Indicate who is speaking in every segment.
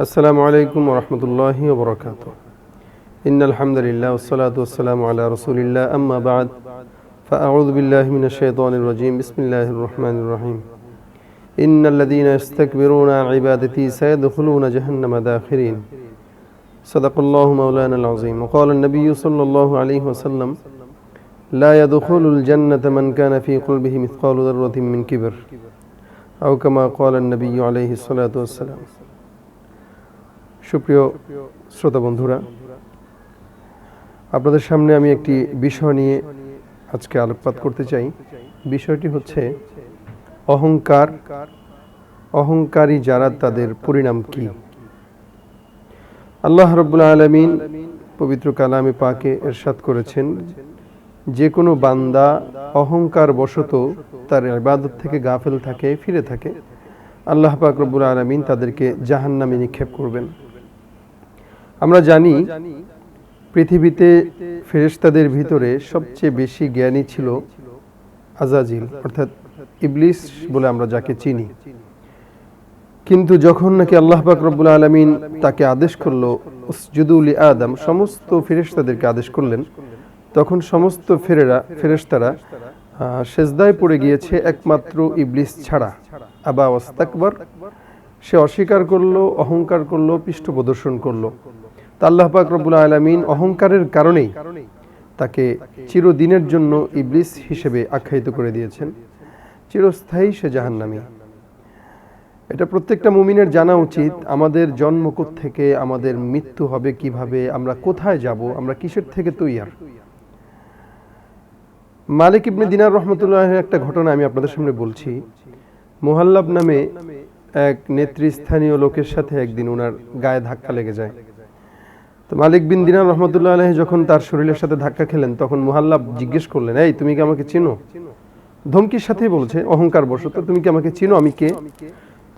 Speaker 1: السلام عليكم ورحمة الله وبركاته. إن الحمد لله والصلاة والسلام على رسول الله. أما بعد فأعوذ بالله من الشيطان الرجيم. بسم الله الرحمن الرحيم. إن الذين يستكبرون عن عبادتي سيدخلون جهنم داخرين. صدق الله مولانا العظيم. وقال النبي صلى الله عليه وسلم لا يدخل الجنة من كان في قلبه مثقال ذرة من كبر. أو كما قال النبي عليه الصلاة والسلام. সুপ্রিয় শ্রোতা বন্ধুরা, আপনাদের সামনে আমি একটি বিষয় নিয়ে আজকে আলোকপাত করতে চাই। বিষয়টি হচ্ছে, অহংকার, অহংকারী যারা তাদের পরিণাম কি? আল্লাহ রব্বুল আলমিন পবিত্র কালামে পাকে এরশাদ করেছেন, যে কোনো বান্দা অহংকার বশত তার ইবাদত থেকে গাফেল থাকে, ফিরে থাকে। আল্লাহ পাক রব্বুল আলমিন তাদেরকে জাহান্নামে নিক্ষেপ করবেন। আমরা জানি পৃথিবীতে ফেরেশতাদের ভিতরে সবচেয়ে বেশি জ্ঞানী ছিল আজাজিল অর্থাৎ ইবলিস বলে আমরা যাকে চিনি। কিন্তু যখন নাকি আল্লাহ পাক রব্বুল আলমিন তাকে আদেশ করল উসজুদুল আদম সমস্ত ফেরেশতাদেরকে আদেশ করলেন তখন সমস্ত ফেরেরা ফেরেশতারা আহ, সেজদায় পড়ে গিয়েছে একমাত্র ইবলিস ছাড়া। আবা ওয়াস্তাকবার সে অস্বীকার করল অহংকার করল পৃষ্ঠ প্রদর্শন করল। তা আল্লাহ পাক রব্বুল আলমিন অহংকারের কারণেই তাকে চিরদিনের জন্য ইবলিস হিসেবে আখ্যায়িত করে দিয়েছেন। চিরস্থায়ী সে জাহান্নামী। এটা প্রত্যেকটা মুমিনের জানা উচিত, আমাদের জন্ম থেকে আমাদের মৃত্যু হবে কীভাবে, আমরা কোথায় যাব, আমরা কিসের থেকে তৈয়ার? মালিক ইবনে দিনার রহমতুল্লাহ একটা ঘটনা আমি আপনাদের সামনে বলছি। মোহাল্লাব নামে এক নেতৃস্থানীয় লোকের সাথে একদিন ওনার গায়ে ধাক্কা লেগে যায়। তো মালিক বিন দিনার রহমতুল্লাহ আলহী যখন তার শরীরের সাথে ধাক্কা খেলেন, তখন মোহাল্লাব জিজ্ঞেস করলেন, এই, তুমি কি আমাকে চিনো? ধমকির সাথে বলছে, অহংকার বশত, তুমি কি আমাকে চিনো? আমি কে?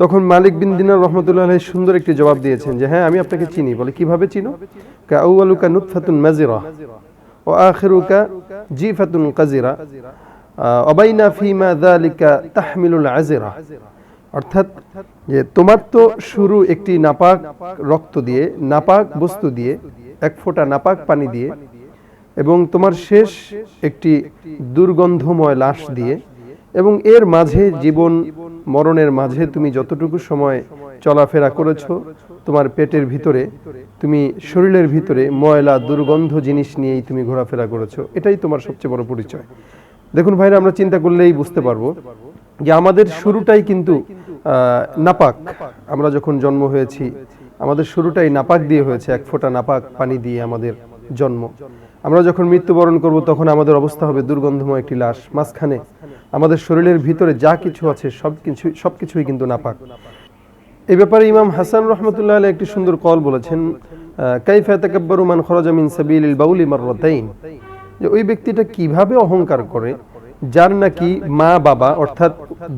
Speaker 1: তখন মালিক বিন দিনার রহমতুল্লাহ আলহী সুন্দর একটি জবাব দিয়েছেন যে হ্যাঁ আমি আপনাকে চিনি। বলে, কীভাবে চিনো? কা আউয়ালুকা নুতফাতুন মাজিরা ও আখেরুকা জি ফাতুন কাজিরা অবাইনা ফিমা যালিকা তাহমিলুল আজিরা অর্থাৎ যে তোমার তো শুরু একটি নাপাক রক্ত দিয়ে, নাপাক বস্তু দিয়ে, এক ফোঁটা নাপাক পানি দিয়ে, এবং তোমার শেষ একটি দুর্গন্ধময় লাশ দিয়ে, এবং এর মাঝে জীবন মরণের মাঝে তুমি যতটুকু সময় চলাফেরা করেছ, তোমার পেটের ভিতরে, তুমি শরীরের ভিতরে ময়লা, দুর্গন্ধ জিনিস নিয়েই তুমি ঘোরাফেরা করেছ। এটাই তোমার সবচেয়ে বড় পরিচয়। দেখুন ভাইরা, আমরা চিন্তা করলেই বুঝতে পারব যে আমাদের শুরুটাই কিন্তু নাপাক। আমরা যখন জন্ম হয়েছি আমাদের শুরুটাই নাপাক দিয়ে হয়েছে এক ফোঁটা নাপাক পানি দিয়ে আমাদের জন্ম। আমরা যখন মৃত্যুবরণ করব তখন আমাদের অবস্থা হবে দুর্গন্ধময় একটি লাশ। মাঝখানে আমাদের শরীরের ভিতরে যা কিছু আছে সব কিছু সব কিছুই কিন্তু নাপাক। এ ব্যাপারে ইমাম হাসান রহমতুল্লাহ আলাইহি একটি সুন্দর কল বলেছেন কাইফা তাকাব্বারু মান খরাজা মিন সাবিলিল বাউলি মাররাতাইন। যে ওই ব্যক্তিটা কীভাবে অহংকার করে যার নাকি মা বাবা অর্থাৎ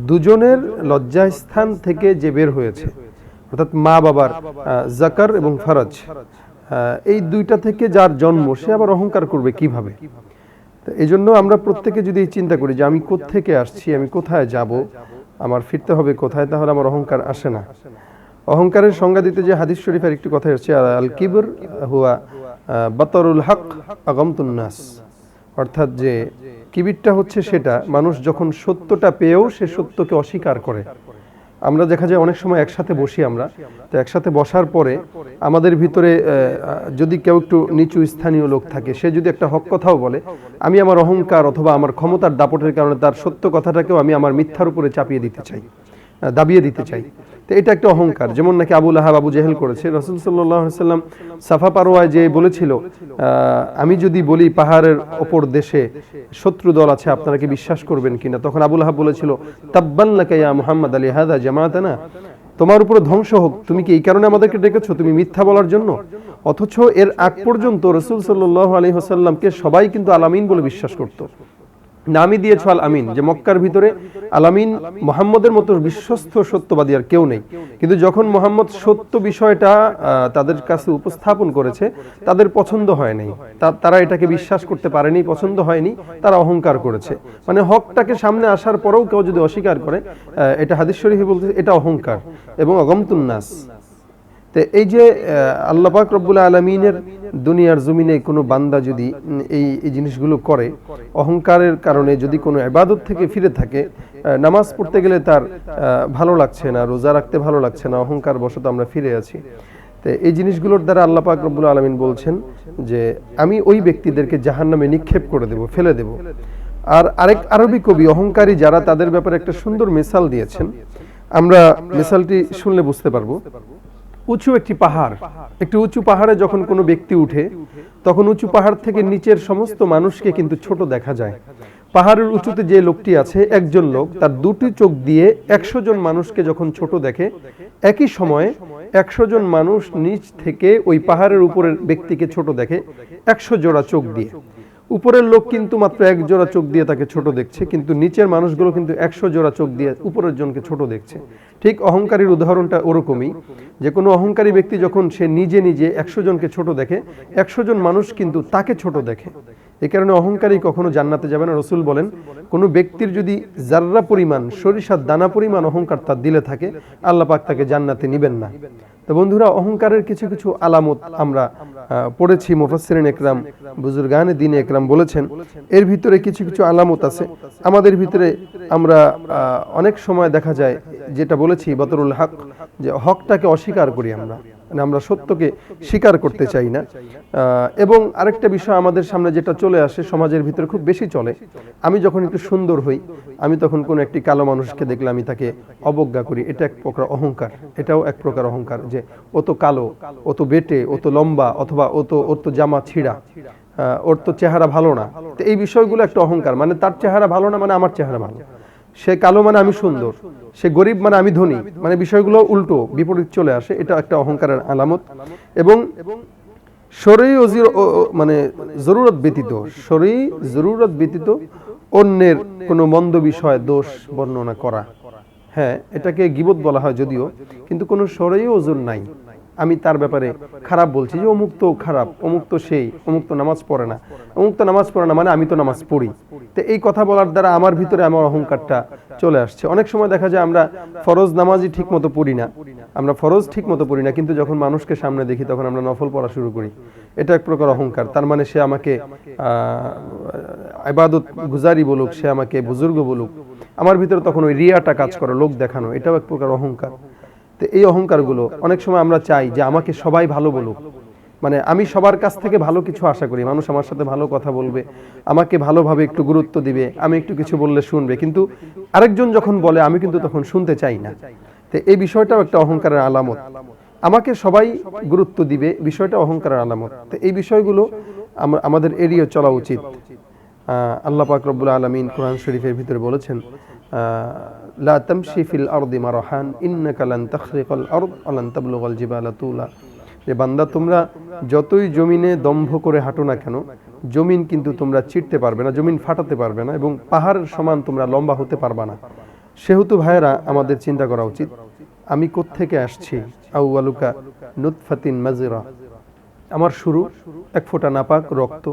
Speaker 1: দুজনের লজ্জাস্থান থেকে যে বের হয়েছে অর্থাৎ মা বাবার জাকার এবং ফরজ এই দুইটা থেকে যার জন্ম সে আবার অহংকার করবে কীভাবে? তো এই জন্য আমরা প্রত্যেকে যদি এই চিন্তা করি যে আমি থেকে আসছি আমি কোথায় যাব আমার ফিরতে হবে কোথায় তাহলে আমার অহংকার আসে না। অহংকারের সংজ্ঞা দিতে যে হাদিস শরীফের একটি কথা হচ্ছে আল কিবর হুয়া বাতরুল হক আগমতুন নাস। অর্থাৎ যে কিবিরটা হচ্ছে সেটা, মানুষ যখন সত্যটা পেয়েও সে সত্যকে অস্বীকার করে। আমরা দেখা যায় অনেক সময় একসাথে বসি আমরা। তো একসাথে বসার পরে আমাদের ভিতরে যদি কেউ একটু নিচু স্থানীয় লোক থাকে, সে যদি একটা হক কথাও বলে, আমি আমার অহংকার অথবা আমার ক্ষমতার দাপটের কারণে তার সত্য কথাটাকেও আমি আমার মিথ্যার উপরে চাপিয়ে দিতে চাই দাবিয়ে দিতে চাই। তো এটা একটা অহংকার। যেমন নাকি আবুল আহাব আবু জেহেল করেছে। রসুল সাল্লাম সাফা পারোয়ায় যে বলেছিল আমি যদি বলি পাহাড়ের ওপর দেশে শত্রু দল আছে, আপনারা কি বিশ্বাস করবেন কিনা? তখন আবুল আহাব বলেছিল তাব্বাল্লাকা ইয়া মুহাম্মদ আলী হাদা জামাতানা, তোমার উপরে ধ্বংস হোক। তুমি কি এই কারণে আমাদেরকে ডেকেছো? তুমি মিথ্যা বলার জন্য? অথচ এর আগ পর্যন্ত রসুল সাল্লাহ আলী হাসাল্লামকে সবাই কিন্তু আলামিন বলে বিশ্বাস করতো। নামই দিয়েছ আল আমিন, যে মক্কার ভিতরে আল আমিন মোহাম্মদের মতো বিশ্বস্ত সত্যবাদী আর কেউ নেই। কিন্তু যখন মোহাম্মদ সত্য বিষয়টা তাদের কাছে উপস্থাপন করেছে, তাদের পছন্দ হয় নাই। তারা এটাকে বিশ্বাস করতে পারেনি, পছন্দ হয়নি, তারা অহংকার করেছে। মানে হকটাকে সামনে আসার পরেও কেউ যদি অস্বীকার করে এটা হাদিস শরীফে বলতে এটা অহংকার এবং অগমতুন্নাস তো এই যে আল্লাহ পাক রব্বুল আলমিনের দুনিয়ার জমিনে কোনো বান্দা যদি এই এই জিনিসগুলো করে, অহংকারের কারণে যদি কোনো এবাদত থেকে ফিরে থাকে নামাজ পড়তে গেলে তার ভালো লাগছে না, রোজা রাখতে ভালো লাগছে না, অহংকার বশত আমরা ফিরে আছি। তো এই জিনিসগুলোর দ্বারা আল্লাহ পাক রব্বুল আলমিন বলছেন যে, আমি ওই ব্যক্তিদেরকে জাহান্নামে নিক্ষেপ করে দেব, ফেলে দেব। আর আরেক আরবি কবি অহংকারী যারা তাদের ব্যাপারে একটা সুন্দর মিসাল দিয়েছেন। আমরা মিসালটি শুনলে বুঝতে পারব। উঁচু একটি পাহাড়। একটি উঁচু পাহাড়ে যখন কোনো ব্যক্তি উঠে, তখন উঁচু পাহাড় থেকে নিচের সমস্ত মানুষকে কিন্তু ছোট দেখা যায়। পাহাড়ের উঁচুতে যে লোকটি আছে, একজন লোক, তার দুটি চোখ দিয়ে একশো জন মানুষকে যখন ছোট দেখে, একই সময়ে একশো জন মানুষ নিচ থেকে ওই পাহাড়ের উপরের ব্যক্তিকে ছোট দেখে, একশো জোড়া চোখ দিয়ে। উপরের লোক কিন্তু মাত্র এক জোড়া চোখ দিয়ে তাকে ছোট দেখছে, কিন্তু নিচের মানুষগুলো কিন্তু একশো জোড়া চোখ দিয়ে উপরের জনকে ছোট দেখছে। ঠিক অহংকারীর উদাহরণটা ওরকমই, যে কোনো অহংকারী ব্যক্তি যখন সে নিজে নিজে একশো জনকে ছোট দেখে, একশো জন মানুষ কিন্তু তাকে ছোট দেখে। এই কারণে অহংকারী কখনো জান্নাতে যাবে না। রসুল বলেন, কোনো ব্যক্তির যদি জাররা পরিমাণ, সরিষার দানা পরিমাণ অহংকার তার দিলে থাকে, আল্লাহ পাক তাকে জান্নাতে নিবেন না। তো বন্ধুরা, অহংকারের কিছু কিছু আলামত আমরা পড়েছি। মুফাসসিরিন একরাম, বুজুর্গানে দিন একরাম বলেছেন, এর ভিতরে কিছু কিছু আলামত আছে। আমাদের ভিতরে আমরা অনেক সময় দেখা যায়, যেটা বলেছি, বতরুল হক, যে হকটাকে অস্বীকার করি আমরা। মানে আমরা সত্যকে স্বীকার করতে চাই না। এবং আরেকটা বিষয় আমাদের সামনে যেটা চলে আসে সমাজের ভিতরে খুব বেশি চলে। আমি যখন একটু সুন্দর হই আমি তখন কোনো একটি কালো মানুষকে দেখলে আমি তাকে অবজ্ঞা করি। এটা এক প্রকার অহংকার। এটাও এক প্রকার অহংকার যে ও তো কালো ও তো বেটে ও তো লম্বা অথবা ও তো ওর তো জামা ছিঁড়া। আহ, ওর তো চেহারা ভালো না। তো এই বিষয়গুলো একটা অহংকার। মানে তার চেহারা ভালো না মানে আমার চেহারা ভালো। সে কালো মানে আমি সুন্দর, সে গরিব মানে আমি ধনী মানে বিষয়গুলো উল্টো, বিপরীত চলে আসে, এটা একটা অহংকারের আলামত। এবং শরীর মানে জরুরত ব্যতীত, শরীর জরুরত ব্যতীত অন্যের কোনো মন্দ বিষয়, দোষ বর্ণনা করা। হ্যাঁ এটাকে গিবত বলা হয় যদিও, কিন্তু কোনো শরীর ওজন নাই। আমি তার ব্যাপারে খারাপ বলছি যে অমুক তো খারাপ, অমুক তো সেই, অমুক তো নামাজ পড়ে না। অমুক তো নামাজ পড়ে না মানে আমি তো নামাজ পড়ি। তো এই কথা বলার দ্বারা আমার ভিতরে আমার অহংকারটা চলে আসছে। অনেক সময় দেখা যায় আমরা ফরজ নামাজই ঠিক মতো পড়ি না। আমরা ফরজ ঠিক মতো পড়ি না, কিন্তু যখন মানুষকে সামনে দেখি তখন আমরা নফল পড়া শুরু করি। এটা এক প্রকার অহংকার। তার মানে সে আমাকে আবাদত গুজারি বলুক, সে আমাকে বুজুর্গ বলুক, আমার ভিতরে তখন ওই রিয়াটা কাজ করে, লোক দেখানো, এটাও এক প্রকার অহংকার। তো এই অহংকারগুলো অনেক সময় আমরা চাই যে আমাকে সবাই ভালো বলুক। মানে আমি সবার কাছ থেকে ভালো কিছু আশা করি। মানুষ আমার সাথে ভালো কথা বলবে, আমাকে ভালোভাবে একটু গুরুত্ব দিবে, আমি একটু কিছু বললে শুনবে। কিন্তু আরেকজন যখন বলে, আমি কিন্তু তখন শুনতে চাই না। তো এই বিষয়টাও একটা অহংকারের আলামত। আমাকে সবাই গুরুত্ব দিবে, বিষয়টা অহংকারের আলামত। তো এই বিষয়গুলো আমাদের এড়িয়ে চলা উচিত। আল্লাহ পাক রব্বুল আলমিন কোরআন শরীফের ভিতরে বলেছেন তামশি ফিল আরদি মারহান, ইন্নাকা লান তাখরিকাল আরদ ওয়া লান তাবলুগাল জিবালা তুলা। যে বান্দা, তোমরা যতই জমিনে দম্ভ করে হাঁটো না কেন, জমিন কিন্তু তোমরা চিটতে পারবে না, জমিন ফাটাতে পারবে না এবং পাহাড়ের সমান তোমরা লম্বা হতে পারবে না। সেহেতু ভাইয়েরা, আমাদের চিন্তা করা উচিত, আমি কোত্থেকে আসছি? আউয়ালুকা নুতফাতিন মাজিরা। আমার শুরু এক ফোঁটা নাপাক রক্ত,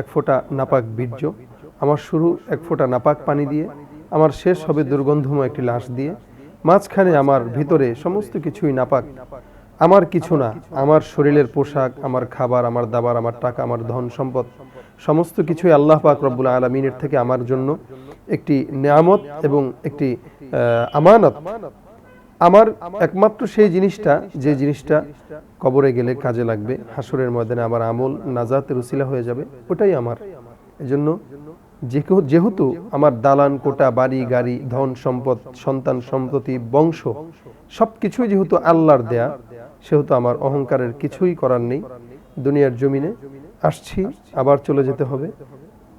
Speaker 1: এক ফোঁটা নাপাক বীর্য, আমার শুরু এক ফোঁটা নাপাক পানি দিয়ে আমার শেষ হবে দুর্গন্ধময় একটি লাশ দিয়ে। মাঝখানে আমার ভিতরে সমস্ত কিছুই নাপাক। আমার কিছু না, আমার শরীরের পোশাক, আমার খাবার, আমার দাবার, আমার টাকা, আমার ধন সম্পদ, সমস্ত কিছুই আল্লাহ পাক রব্বুল আলমিনের থেকে আমার জন্য একটি নিয়ামত এবং একটি আমানত। আমার একমাত্র সেই জিনিসটা, যে জিনিসটা কবরে গেলে কাজে লাগবে। হাসরের ময়দানে আমার আমল নাজাতের উসিলা হয়ে যাবে, ওটাই আমার। এজন্য যেহেতু- আমার দালান, কোটা, বাড়ি, গাড়ি, ধন সম্পদ, সন্তান সম্পত্তি বংশ, সবকিছুই যেহেতু আল্লাহর দেয়া, সেহেতু আমার অহংকারের কিছুই করার নেই। দুনিয়ার জমিনে আসছি, আবার চলে যেতে হবে।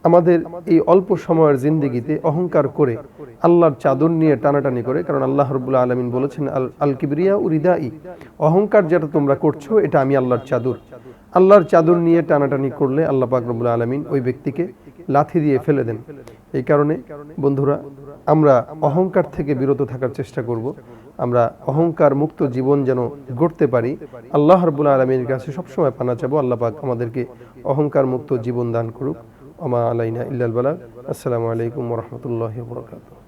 Speaker 1: আমাদের এই অল্প সময়ের জিন্দিগিতে অহংকার করে আল্লাহর চাদর নিয়ে টানাটানি করে, কারণ আল্লাহ রবুল্লা আলমিন বলেছেন, আল আল কিবরিয়া উরিদাই, অহংকার যেটা তোমরা করছ, এটা আমি আল্লাহর চাদর। আল্লাহর চাদর নিয়ে টানাটানি করলে আল্লাহ পাক রবুল্লা আলমিন ওই ব্যক্তিকে লাথি দিয়ে ফেলে দেন। এই কারণে, বন্ধুরা, আমরা অহংকার থেকে বিরত থাকার চেষ্টা করব। আমরা অহংকার মুক্ত জীবন যেন গড়তে পারি। আল্লাহ হরবুল আলমীর কাছে সবসময় পানা চাবো। আল্লাহ পাক আমাদেরকে অহংকার মুক্ত জীবন দান করুক। আমা আলাইনা ইল্লাল বালা আসসালামু আলাইকুম ওরহমতুল্লাহ বরকাতুহ।